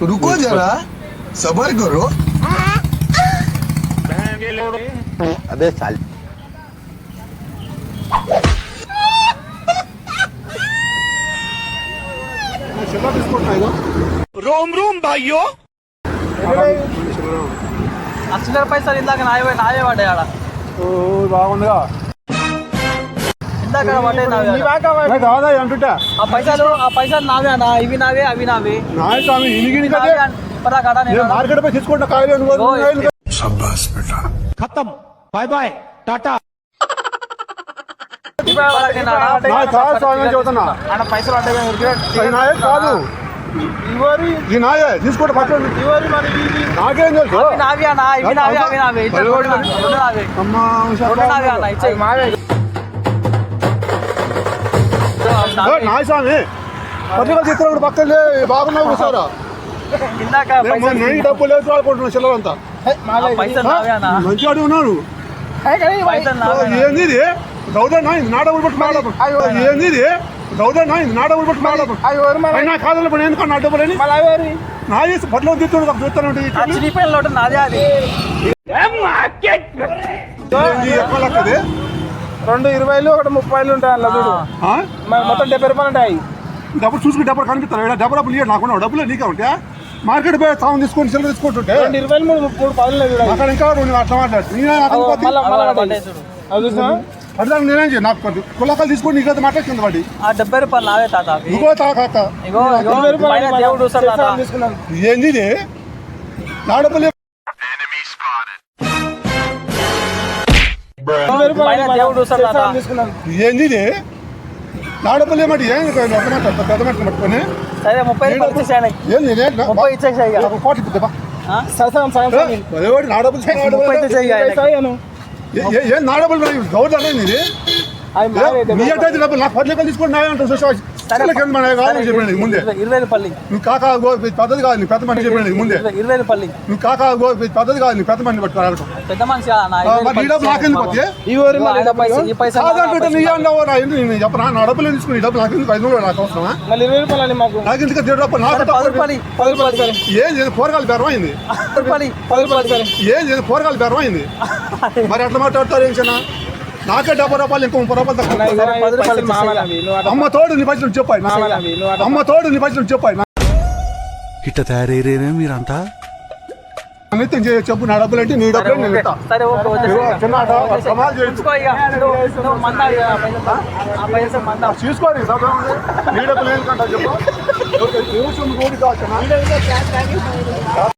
रुको जरा सबर करो అదే చాలు ఆ చిల్లర పైసలు ఇందాక నాయే నాయే పడ్డాయి ఆడ బాగుందిగా కాదా అంటుంటా. ఆ పైసలు ఆ పైసలు ఇవి నావే అవి నావే. నాయ స్వామి ఇనిగిని కదే మార్కెట్ పై తీసుకుంటా ఖతం. Bye bye tata. పైసలు అంటే కాదు. నాయ స్వామి పత్రికలు చిత్రం పక్కన బాగున్నావు సారా? డబ్బులు లేదు అనుకుంటున్నా చిల్లరంతా. నావే అన్న. ఏంది ఇది? గౌదన్నా ఇది నా డబ్బులు పట్టు మాడదు ఏంది ఇది? గౌదన్నా ఇది నా డబ్బులు పట్టు మాడదు నా కాదంలో పని ఎందుకు నా డబ్బులు అని నా చేసి బట్టలు తీస్తున్నాడు ఒక చూస్తాను ఆ చిరిగిపోయిన లోటు నాదే అది. ఎక్కడ లెక్కది రెండు ఇరవైలు ఒకటి ముప్పైలు ఉంటాయి చూడు. మొత్తం డెబ్బై రూపాయలు ఉంటాయి. డబ్బులు చూసుకుని డబ్బులు కనిపిస్తాను డబ్బులు డబ్బులు ఇయ్యడు నాకు డబ్బులు నీకే ఉంటాయా? మార్కెట్ పోయి తాము తీసుకొని చిల్లర తీసుకుంటుంటే రెండు ఇరవైలు మూడు మూడు పదులు అక్కడ ఇంకా రెండు అట్లా మాట్లాడు. నేను అతను పోతే- మళ్ళా మళ్ళా ఆడ పడ్డాయి. పడ్డాయి చూడు. అది చూసినా? అట్లా నేనేం నాకు కొద్ది కులకాలు తీసుకొని నీకు అయితే మాట్లాడుతుంది వాడి ఆ డెబ్బై రూపాయలు నావే తాత. ఇంకో తాకాక ఇగో ఇగో ఇరవై రూపాయలు ఏంది నా డబ్బులు ఏంది ఇది? నా డబ్బులు ఏమంటే ఏం పెద్ద మాట పెద్ద మాట పట్టుకొని? సరే ముప్పై ముప్పై ఇచ్చేసాయి కోటి ఇద్దా సగం సగం సగం పదేవాడి నా డబ్బులు నా డబ్బులు ముప్పై. సగం ఏ- నా డబ్బులు గౌడ్ అనేది ఇది మీ అంటే డబ్బులు నా లెక్కలు తీసుకొని నాయ అంటారు నీకు ముందే. నువ్వు కాక పద్ధతి కాదు పెద్ద మనిషి నీకు ముందే. నువ్వు కాక పద్ధతి కాదు పెద్ద మనిషి పట్టుకోవాలి మనిషి నీ డబ్బులు తీసుకుని డబ్బులు నాకు ఎందుకు ఐదు వందలు నాకు అవసరమా? ఎందుకు దేడు డబ్బులు? ఏం చేయాలి కూరగాయలు బెరం అయింది. ఏం అయింది. మరి ఎట్లా మాట్లాడతారు ఏం నాకే డెబ్బై రూపాయలు ఇంకో ముప్పై రూపాయలు తక్కువ. అమ్మ తోడు నీ పైసలు చెప్పాయి అమ్మ తోడు నీ పైసలు చెప్పాయి ఇట్ట తయారయ్యేనే మీరంతా? నిత్యం చేయ చెప్పు నా డబ్బులు అంటే నీ డబ్బులు నేను ఇస్తా. చూసుకోండి. నీ డబ్బులు ఎందుకంటా చెప్పు. కోడి కావచ్చు.